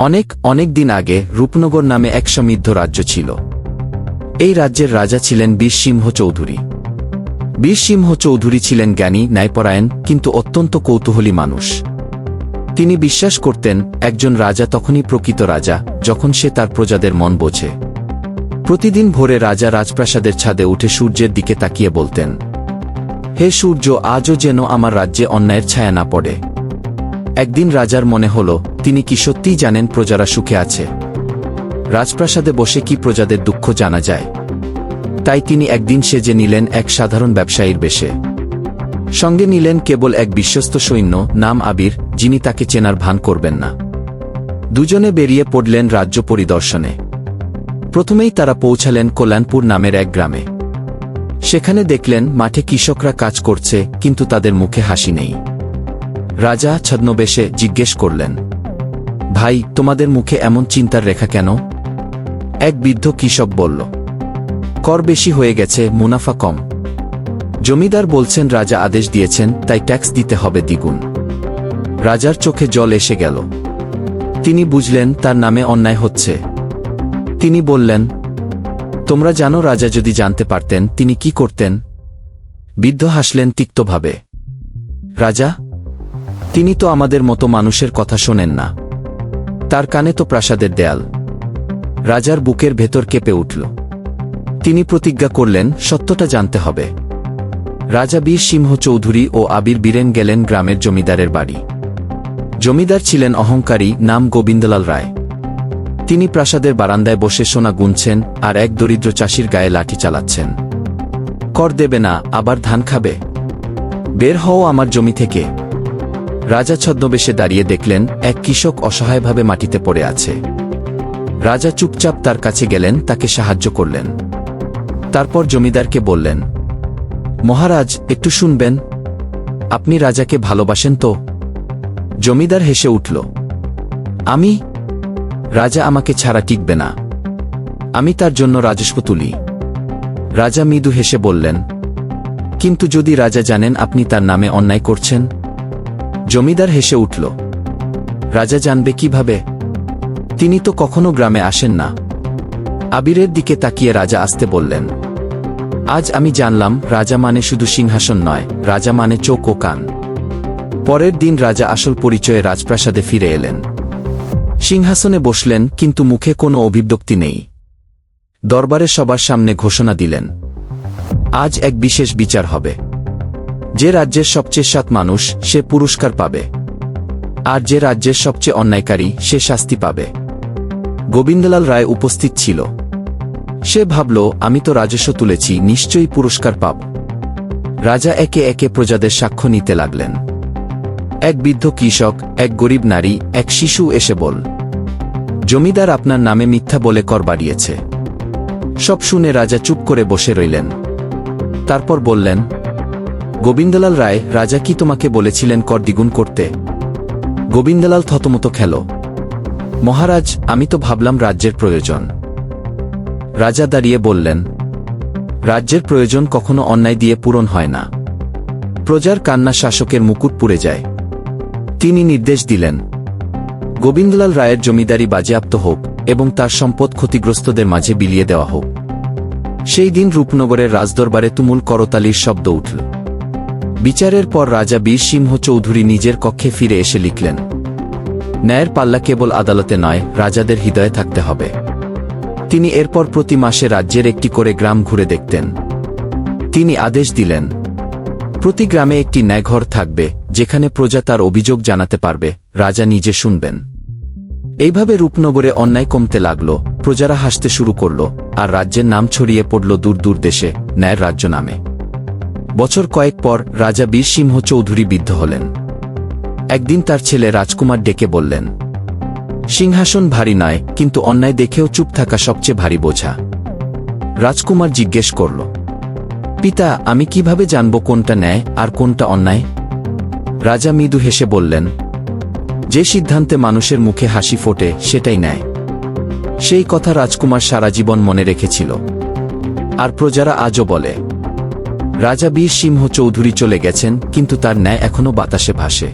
অনেক অনেক দিন আগে রূপনগর নামে এক সমৃদ্ধ রাজ্য ছিল। এই রাজ্যের রাজা ছিলেন বীর সিংহ চৌধুরী। বীর সিংহ চৌধুরী ছিলেন জ্ঞানী, ন্যায়পরায়ণ, কিন্তু অত্যন্ত কৌতূহলী মানুষ। তিনি বিশ্বাস করতেন, একজন রাজা তখনই প্রকৃত রাজা, যখন সে তার প্রজাদের মন বোঝে। প্রতিদিন ভোরে রাজা রাজপ্রাসাদের ছাদে উঠে সূর্যের দিকে তাকিয়ে বলতেন, হে সূর্য, আজও যেন আমার রাজ্যে অন্যায়ের ছায়া না পড়ে। একদিন রাজার মনে হল, তিনি কি সত্যিই জানেন প্রজারা সুখে আছে? রাজপ্রাসাদে বসে কি প্রজাদের দুঃখ জানা যায়? তাই তিনি একদিন সেজে নিলেন এক সাধারণ ব্যবসায়ীর বেশে। সঙ্গে নিলেন কেবল এক বিশ্বস্ত সৈন্য, নাম আবির, যিনি তাকে চেনার ভান করবেন না। দুজনে বেরিয়ে পড়লেন রাজ্য পরিদর্শনে। প্রথমেই তারা পৌঁছালেন কল্যাণপুর নামের এক গ্রামে। সেখানে দেখলেন, মাঠে কৃষকরা কাজ করছে, কিন্তু তাদের মুখে হাসি নেই। রাজা ছদ্মবেশে জিজ্ঞেস করলেন, ভাই, তোমাদের মুখে এমন চিন্তার রেখা কেন? এক বৃদ্ধ কৃষক বলল, কর বেশি হয়ে গেছে, মুনাফা কম। জমিদার বলছেন, রাজা আদেশ দিয়েছেন, তাই ট্যাক্স দিতে হবে দ্বিগুণ। রাজার চোখে জল এসে গেল। তিনি বুঝলেন, তার নামে অন্যায় হচ্ছে। তিনি বললেন, তোমরা জানো, রাজা যদি জানতে পারতেন, তিনি কি করতেন? বৃদ্ধ হাসলেন তিক্তভাবে, রাজা তিনি তো আমাদের মতো মানুষের কথা শোনেন না। তার কানে তো প্রাসাদের দেয়াল। রাজার বুকের ভেতর কেঁপে উঠল। তিনি প্রতিজ্ঞা করলেন, সত্যটা জানতে হবে। রাজা বীর সিংহ চৌধুরী ও আবির বীরেন গেলেন গ্রামের জমিদারের বাড়ি। জমিদার ছিলেন অহংকারী, নাম গোবিন্দলাল রায়। তিনি প্রাসাদের বারান্দায় বসে সোনা গুনছেন আর এক দরিদ্র চাষির গায়ে লাঠি চালাচ্ছেন। কর দেবে না, আবার ধান খাবে। বের হও আমার জমি থেকে। রাজা ছদ্মবেশে দাঁড়িয়ে দেখলেন, এক কৃষক অসহায়ভাবে মাটিতে পড়ে আছে। রাজা চুপচাপ তার কাছে গেলেন, তাকে সাহায্য করলেন। তারপর জমিদারকে বললেন, মহারাজ, একটু শুনবেন। আপনি রাজাকে ভালোবাসেন তো? জমিদার হেসে উঠল, আমি? রাজা আমাকে ছাড়া টিকবে না। আমি তার জন্য রাজস্ব তুলি। রাজা মৃদু হেসে বললেন, কিন্তু যদি রাজা জানেন আপনি তার নামে অন্যায় করছেন জমিদার হেসে উঠল, রাজা জানবে কীভাবে? তিনি তো কখনো গ্রামে আসেন না। আবিরের দিকে তাকিয়ে রাজা আসতে বললেন, আজ আমি জানলাম, রাজা মানে শুধু সিংহাসন নয়, রাজা মানে চোখ ও কান। পরের দিন রাজা আসল পরিচয়ে রাজপ্রাসাদে ফিরে এলেন। সিংহাসনে বসলেন, কিন্তু মুখে কোনো অভিব্যক্তি নেই। দরবারে সবার সামনে ঘোষণা দিলেন, আজ এক বিশেষ বিচার হবে। যে রাজ্যের সবচেয়ে সাত মানুষ, সে পুরস্কার পাবে। আর যে রাজ্যের সবচেয়ে অন্যায়কারী, সে শাস্তি পাবে। গোবিন্দলাল রায় উপস্থিত ছিল। সে ভাবল, আমি তো রাজস্ব তুলেছি, নিশ্চয়ই পুরস্কার পাব। রাজা একে একে প্রজাদের সাক্ষ্য নিতে লাগলেন। এক বৃদ্ধ কৃষক, এক গরিব নারী, এক শিশু এসে বল, জমিদার আপনার নামে মিথ্যা বলে কর বাড়িয়েছে। সব শুনে রাজা চুপ করে বসে রইলেন। তারপর বললেন গোবিন্দলাল রায়, রাজা কি তোমাকে বলেছিলেন কর দ্বিগুণ করতে? গোবিন্দলাল থতমত খেল। মহারাজ, আমি তো ভাবলাম রাজ্যের প্রয়োজন। রাজা দাঁড়িয়ে বললেন, রাজ্যের প্রয়োজন কখনো অন্যায় দিয়ে পূরণ হয় না। প্রজার কান্না শাসকের মুকুট পুড়ে যায়। তিনি নির্দেশ দিলেন, গোবিন্দলাল রায়ের জমিদারি বাজেয়াপ্ত হোক এবং তার সম্পদ ক্ষতিগ্রস্তদের মাঝে বিলিয়ে দেওয়া হোক। সেই দিন রূপনগরের রাজদরবারে তুমুল করতালির শব্দ উঠল। বিচারের পর রাজা বীর সিংহ চৌধুরী নিজের কক্ষে ফিরে এসে লিখলেন, ন্যায়ের পাল্লা কেবল আদালতে নয়, রাজাদের হৃদয়ে থাকতে হবে। তিনি এরপর প্রতি মাসে রাজ্যের একটি করে গ্রাম ঘুরে দেখতেন। তিনি আদেশ দিলেন, প্রতি গ্রামে একটি ন্যায়ঘর থাকবে, যেখানে প্রজা তার অভিযোগ জানাতে পারবে, রাজা নিজে শুনবেন। এইভাবে রূপনগরে অন্যায় কমতে লাগল, প্রজারা হাসতে শুরু করল, আর রাজ্যের নাম ছড়িয়ে পড়ল দূর দূর দেশে, ন্যায়ের রাজ্য নামে। বছর কয়েক পর রাজা বীর সিংহ চৌধুরী বিদ্ধ হলেন। একদিন তার ছেলে রাজকুমার ডেকে বললেন, সিংহাসন ভারী নয়, কিন্তু অন্যায় দেখেও চুপ থাকা সবচেয়ে ভারী বোঝা। রাজকুমার জিজ্ঞেস করল, পিতা, আমি কীভাবে জানব কোনটা ন্যায় আর কোনটা অন্যায়? রাজা মৃদু হেসে বললেন, যে সিদ্ধান্তে মানুষের মুখে হাসি ফোটে, সেটাই ন্যায়। সেই কথা রাজকুমার সারা জীবন মনে রেখেছিল। আর প্রজারা আজও বলে রাজা বীর সিংহ চৌধুরী চলে গেছেন কিন্তু তার ন্যায় এখনও বাতাসে ভাসে।